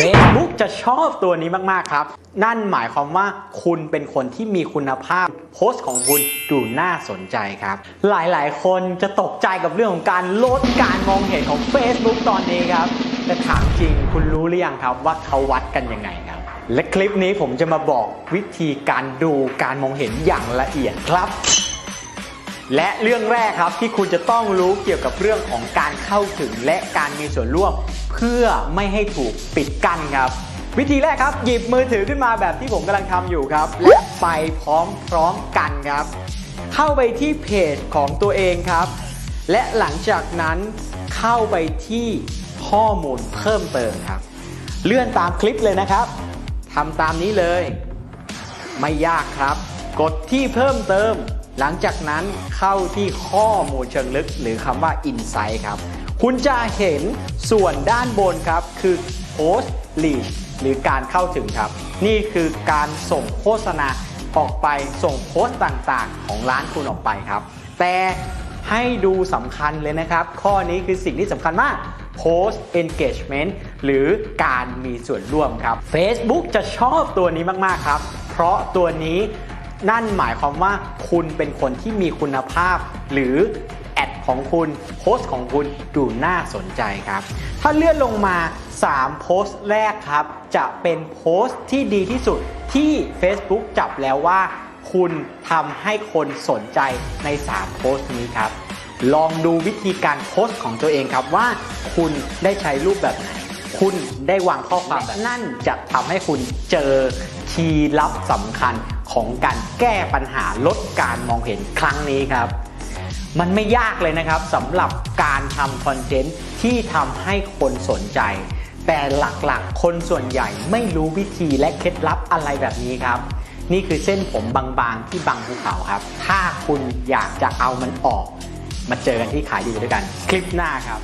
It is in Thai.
Facebook จะชอบตัวนี้มาก ๆ ครับ นั่นหมายความว่าคุณเป็นคนที่มีคุณภาพ โพสต์ของคุณดูน่าสนใจครับ หลายๆ คนจะตกใจกับเรื่องของการลดการมองเห็นของ Facebook ตอนนี้ครับ แต่ถามจริงคุณรู้หรือยังครับว่าเขาวัดกันยังไงครับ และคลิปนี้ผมจะมาบอกวิธีการดูการมองเห็นอย่างละเอียดครับ และเรื่องแรกครับที่คุณจะต้องรู้เกี่ยวกับเรื่องของการเข้าถึงและการมีส่วนร่วม เพื่อไม่ให้ถูกปิดกั้นครับ วิธีแรกครับ หยิบมือถือขึ้นมาแบบที่ผมกำลังทำอยู่ครับ และไปพร้อมๆกันครับ เข้าไปที่เพจของตัวเองครับ และหลังจากนั้นเข้าไปที่ข้อมูลเพิ่มเติมครับ เลื่อนตามคลิปเลยนะครับทำตามนี้เลย ไม่ยากครับ กดที่เพิ่มเติม หลังจากนั้นเข้าที่ข้อมูลเชิงลึกหรือคำว่า Insight ครับ คุณจะเห็นส่วนด้านบนครับ คือ Post Reach หรือการเข้าถึงครับ นี่คือการส่งโฆษณาออกไปส่งโพสต์ต่างๆ ของร้านคุณออกไปครับ แต่ให้ดูสำคัญเลยนะครับ ข้อนี้คือสิ่งที่สำคัญมาก Post Engagement หรือการมีส่วนร่วมครับ Facebook จะชอบตัวนี้มาก ๆ ครับ เพราะตัวนี้ นั่นหมายความว่าคุณเป็นคนที่มีคุณภาพ หรือแอดของคุณโพสต์ของคุณดูน่าสนใจครับ ถ้าเลื่อนลงมา 3 โพสต์แรกครับ จะเป็นโพสต์ที่ดีที่สุดที่ Facebook จับแล้วว่า คุณทำให้คนสนใจใน 3 โพสต์นี้ครับ ลองดูวิธีการโพสต์ของตัวเองครับว่า คุณได้ใช้รูปแบบไหน คุณได้วางข้อความนั่นจะทำให้คุณเจอคีย์ลับสำคัญของการแก้ปัญหาลดการมองเห็นครั้งนี้ครับ มันไม่ยากเลยนะครับสำหรับการทำคอนเทนต์ที่ทำให้คนสนใจ แต่หลักๆ คนส่วนใหญ่ไม่รู้วิธีและเคล็ดลับอะไรแบบนี้ครับนี่คือเส้นผมบางๆที่บังภูเขาครับ ถ้าคุณอยากจะเอามันออก มาเจอกันที่ขายดีด้วยกัน คลิปหน้าครับ